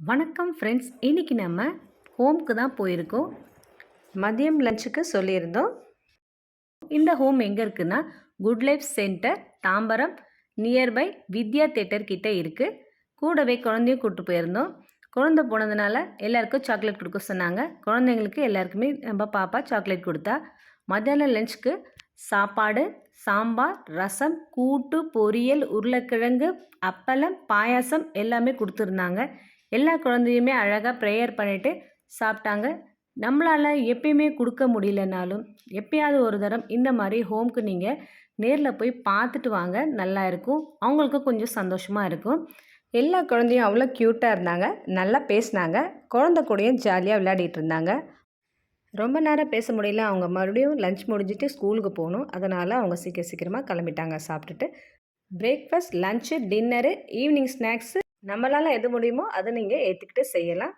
வணக்கம் ஃப்ரெண்ட்ஸ் இன்றைக்கி நம்ம ஹோம்க்கு தான் போயிருக்கோம். மதியம் லஞ்சுக்கு சொல்லியிருந்தோம். இந்த ஹோம் எங்கே இருக்குன்னா Good Life Centre Tambaram nearby Vidya theatre கிட்டே இருக்குது கூடவே குழந்தையும் கூப்பிட்டு போயிருந்தோம். குழந்த போனதுனால எல்லாருக்கும் சாக்லேட் கொடுக்க சொன்னாங்க. குழந்தைங்களுக்கு எல்லாருக்குமே நம்ம பாப்பா சாக்லேட் கொடுத்தா. மத்தியானம் லஞ்சுக்கு சாப்பாடு சாம்பார் ரசம் கூட்டு பொரியல் உருளைக்கிழங்கு அப்பளம் பாயாசம் எல்லாமே கொடுத்துருந்தாங்க. எல்லா குழந்தையுமே அழகாக ப்ரேயர் பண்ணிவிட்டு சாப்பிட்டாங்க. நம்மளால் எப்பயுமே கொடுக்க முடியலனாலும் எப்பயாவது ஒரு தரம் இந்த மாதிரி ஹோம்க்கு நீங்கள் நேரில் போய் பார்த்துட்டு வாங்க நல்லா இருக்கும். அவங்களுக்கும் கொஞ்சம் சந்தோஷமாக இருக்கும். எல்லா குழந்தையும் அவ்வளோ க்யூட்டாக இருந்தாங்க. நல்லா பேசினாங்க. குழந்த கூடயும் ஜாலியாக விளையாடிட்டு இருந்தாங்க. ரொம்ப நேரம் பேச முடியல. அவங்க மறுபடியும் லஞ்ச் முடிஞ்சிட்டு ஸ்கூலுக்கு போகணும். அதனால் அவங்க சீக்கிரம் சீக்கிரமாக கிளம்பிட்டாங்க சாப்பிட்டுட்டு. Breakfast lunch dinner evening snacks நம்மளால் எது முடியுமோ அதை நீங்கள் ஏற்றுக்கிட்டு செய்யலாம்.